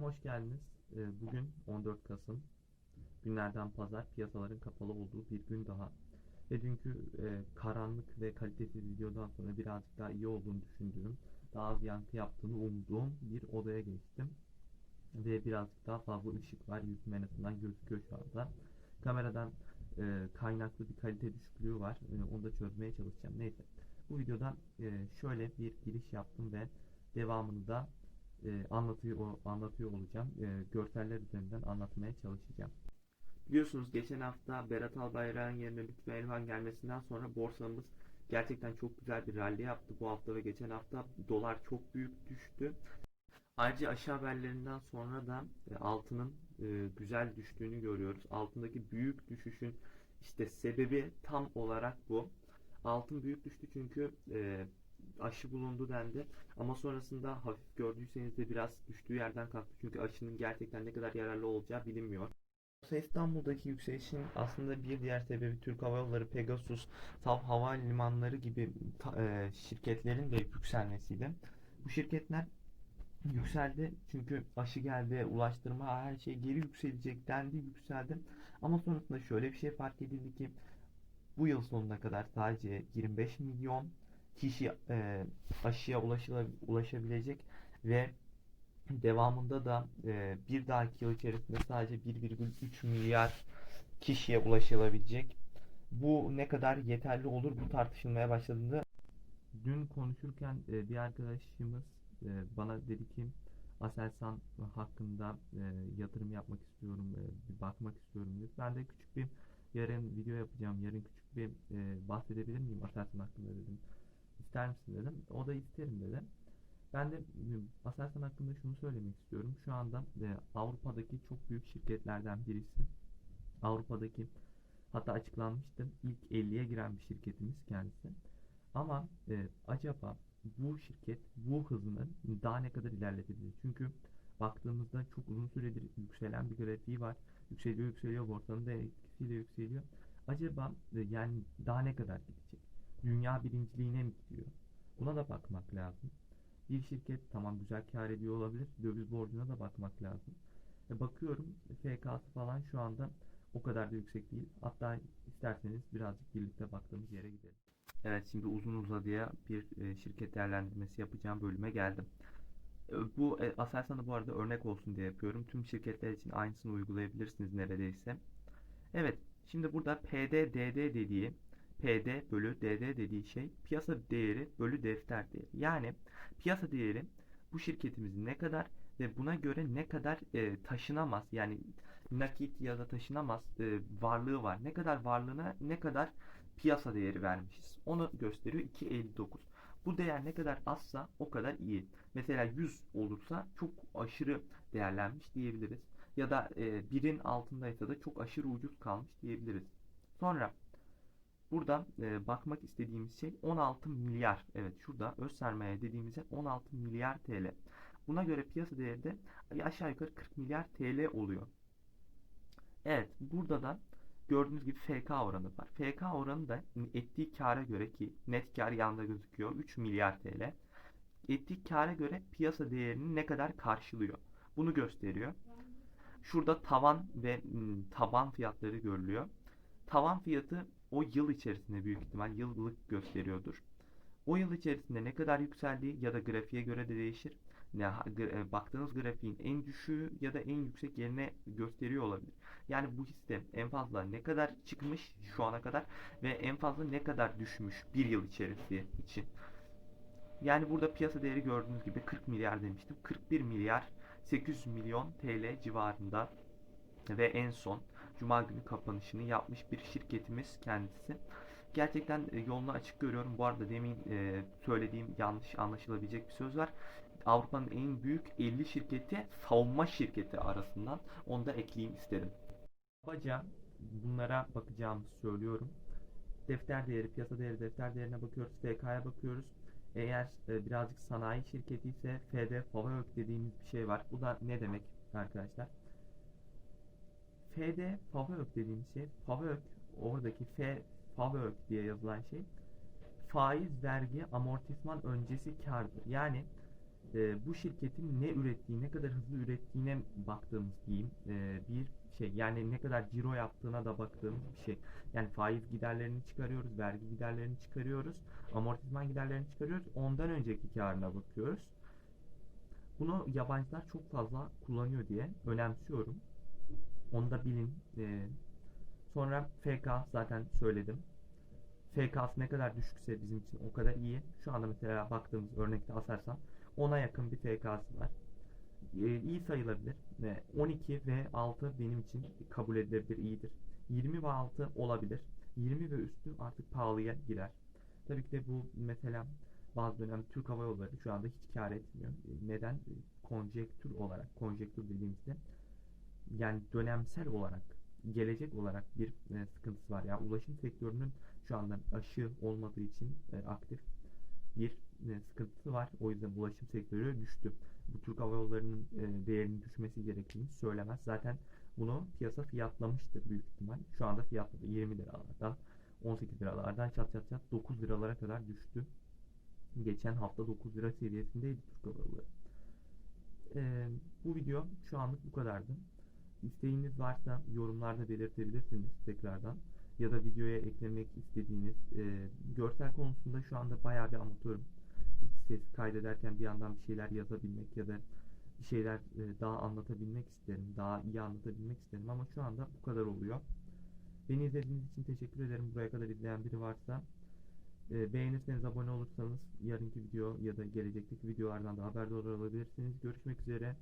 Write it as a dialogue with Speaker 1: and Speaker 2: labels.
Speaker 1: Hoş geldiniz. Ee, Bugün 14 Kasım. Günlerden pazar piyasaların kapalı olduğu bir gün daha. Ve dünkü e, karanlık ve kalitesiz videodan sonra birazcık daha iyi olduğunu düşündüğüm, daha az yankı yaptığını umduğum bir odaya geçtim. Ve birazcık daha fazla ışık var. Yüzüm en azından gözüküyor şu anda. Kameradan e, kaynaklı bir kalite düşüklüğü var. E, onu da çözmeye çalışacağım. Neyse. Bu videoda şöyle bir giriş yaptım ve devamını da e, anlatıyor anlatıyor olacağım. E, görseller üzerinden anlatmaya çalışacağım. Biliyorsunuz geçen hafta Berat Albayrak'ın yerine Lütfü Elvan gelmesinden sonra borsamız gerçekten çok güzel bir rally yaptı bu hafta ve geçen hafta dolar çok büyük düştü. Ayrıca aşağı haberlerinden sonra da e, altının e, güzel düştüğünü görüyoruz. Altındaki büyük düşüşün işte sebebi tam olarak bu. Altın büyük düştü çünkü e, aşı bulundu dendi. Ama sonrasında hafif gördüyseniz de biraz düştüğü yerden kalktı. Çünkü aşının gerçekten ne kadar yararlı olacağı bilinmiyor. Borsa İstanbul'daki yükselişin aslında bir diğer sebebi Türk Hava Yolları, Pegasus, TAV Hava Limanları gibi e, şirketlerin de yükselmesiydi. Bu şirketler yükseldi çünkü aşı geldi, ulaştırma her şey geri yükselecek dendi, yükseldi. Ama sonrasında şöyle bir şey fark edildi ki bu yıl sonuna kadar sadece 25 milyon kişi e, aşıya ulaşabilecek ve devamında da e, bir dahaki yıl içerisinde sadece 1,3 milyar kişiye ulaşılabilecek. Bu ne kadar yeterli olur bu tartışılmaya başladığında dün konuşurken e, bir arkadaşımız e, bana dedi ki Aselsan hakkında e, yatırım yapmak istiyorum, e, bir bakmak istiyorum dedi. Ben de küçük bir yarın video yapacağım. Yarın küçük bir e, bahsedebilir miyim Aselsan hakkında dedim. İster misin dedim. O da isterim dedi. Ben de e, Aselsan hakkında şunu söylemek istiyorum. Şu anda e, Avrupa'daki çok büyük şirketlerden birisi. Avrupa'daki hatta açıklanmıştı. İlk 50'ye giren bir şirketimiz kendisi. Ama e, acaba bu şirket bu hızını daha ne kadar ilerletebilir? Çünkü baktığımızda çok uzun süredir yükselen bir grafiği var. Yükseliyor yükseliyor borsanın da etkisiyle yükseliyor. Acaba e, yani daha ne kadar gidecek? Dünya birinciliğine mi gidiyor? Buna da bakmak lazım. Bir şirket tamam güzel kar ediyor olabilir. Döviz borcuna da bakmak lazım. E, bakıyorum FK'sı falan şu anda o kadar da yüksek değil. Hatta isterseniz birazcık birlikte baktığımız yere gidelim. Evet şimdi uzun uzadıya bir e, şirket değerlendirmesi yapacağım bölüme geldim. E, Bu e, Aselsan'ı bu arada örnek olsun diye yapıyorum. Tüm şirketler için aynısını uygulayabilirsiniz neredeyse. Evet şimdi burada PDDD dediği PD bölü DD dediği şey piyasa değeri bölü defter değeri. Yani piyasa değeri bu şirketimizin ne kadar ve buna göre ne kadar e, taşınamaz yani nakit ya da taşınamaz e, varlığı var. Ne kadar varlığına ne kadar piyasa değeri vermişiz. Onu gösteriyor 2.59. Bu değer ne kadar azsa o kadar iyi. Mesela 100 olursa çok aşırı değerlenmiş diyebiliriz. Ya da e, birin altındaysa da çok aşırı ucuz kalmış diyebiliriz. Sonra burada e, bakmak istediğimiz şey 16 milyar. Evet şurada öz sermaye dediğimizde 16 milyar TL. Buna göre piyasa değeri de aşağı yukarı 40 milyar TL oluyor. Evet burada da gördüğünüz gibi FK oranı var. FK oranı da ettiği kâra göre ki net kar yanında gözüküyor 3 milyar TL. Ettiği kâra göre piyasa değerini ne kadar karşılıyor. Bunu gösteriyor. Şurada tavan ve taban fiyatları görülüyor. Tavan fiyatı o yıl içerisinde büyük ihtimal yıllık gösteriyordur. O yıl içerisinde ne kadar yükseldiği ya da grafiğe göre de değişir. Gra- e, baktığınız grafiğin en düşüğü ya da en yüksek yerine gösteriyor olabilir. Yani bu hisse en fazla ne kadar çıkmış şu ana kadar ve en fazla ne kadar düşmüş bir yıl içerisi için. Yani burada piyasa değeri gördüğünüz gibi 40 milyar demiştim. 41 milyar 800 milyon TL civarında ve en son Cuma günü kapanışını yapmış bir şirketimiz kendisi. Gerçekten e, yolunu açık görüyorum. Bu arada demin e, söylediğim yanlış anlaşılabilecek bir söz var. Avrupa'nın en büyük 50 şirketi savunma şirketi arasından onu da ekleyeyim istedim. Kabaca bunlara bakacağımızı söylüyorum. Defter değeri, piyasa değeri, defter değerine bakıyoruz. FK'ya bakıyoruz. Eğer e, birazcık sanayi şirketi ise FD, FAVÖK dediğimiz bir şey var. Bu da ne demek arkadaşlar? FD, FAVÖK dediğimiz şey, FAVÖK oradaki F, FAVÖK diye yazılan şey faiz, vergi, amortisman öncesi kardır. Yani e, bu şirketin ne ürettiği, ne kadar hızlı ürettiğine baktığımız diyeyim e, bir şey. Yani ne kadar ciro yaptığına da baktığımız bir şey. Yani faiz giderlerini çıkarıyoruz, vergi giderlerini çıkarıyoruz, amortisman giderlerini çıkarıyoruz. Ondan önceki karına bakıyoruz. Bunu yabancılar çok fazla kullanıyor diye önemsiyorum. Onu da bilin. E, sonra FK zaten söyledim. FK'sı ne kadar düşükse bizim için o kadar iyi. Şu anda mesela baktığımız örnekte Aselsan 10'a yakın bir FK'sı var. Ee, iyi sayılabilir. Ve 12 ve 6 benim için kabul edilebilir iyidir. 20 ve 6 olabilir. 20 ve üstü artık pahalıya girer. Tabii ki de bu mesela bazı dönem Türk Hava Yolları şu anda hiç kar etmiyor. Ee, Neden? Konjektür olarak, konjektür dediğimizde yani dönemsel olarak, gelecek olarak bir e, sıkıntısı var. Yani ulaşım sektörünün şu anda aşı olmadığı için e, aktif bir e, sıkıntısı var. O yüzden ulaşım sektörü düştü. Bu Türk Hava Yolları'nın e, değerinin düşmesi gerektiğini söylemez. Zaten bunu piyasa fiyatlamıştır büyük ihtimal. Şu anda fiyatladı 20 liralardan 18 liralardan çat çat çat 9 liralara kadar düştü. Geçen hafta 9 lira seviyesindeydi Türk Hava Yolları. E, bu video şu anlık bu kadardı. İsteğiniz varsa yorumlarda belirtebilirsiniz tekrardan. Ya da videoya eklemek istediğiniz e, görsel konusunda şu anda bayağı bir amatörüm. Ses kaydederken bir yandan bir şeyler yazabilmek ya da bir şeyler e, daha anlatabilmek isterim. Daha iyi anlatabilmek isterim ama şu anda bu kadar oluyor. Beni izlediğiniz için teşekkür ederim. Buraya kadar izleyen biri varsa e, beğenirseniz abone olursanız yarınki video ya da gelecekteki videolardan da haberdar olabilirsiniz. Görüşmek üzere.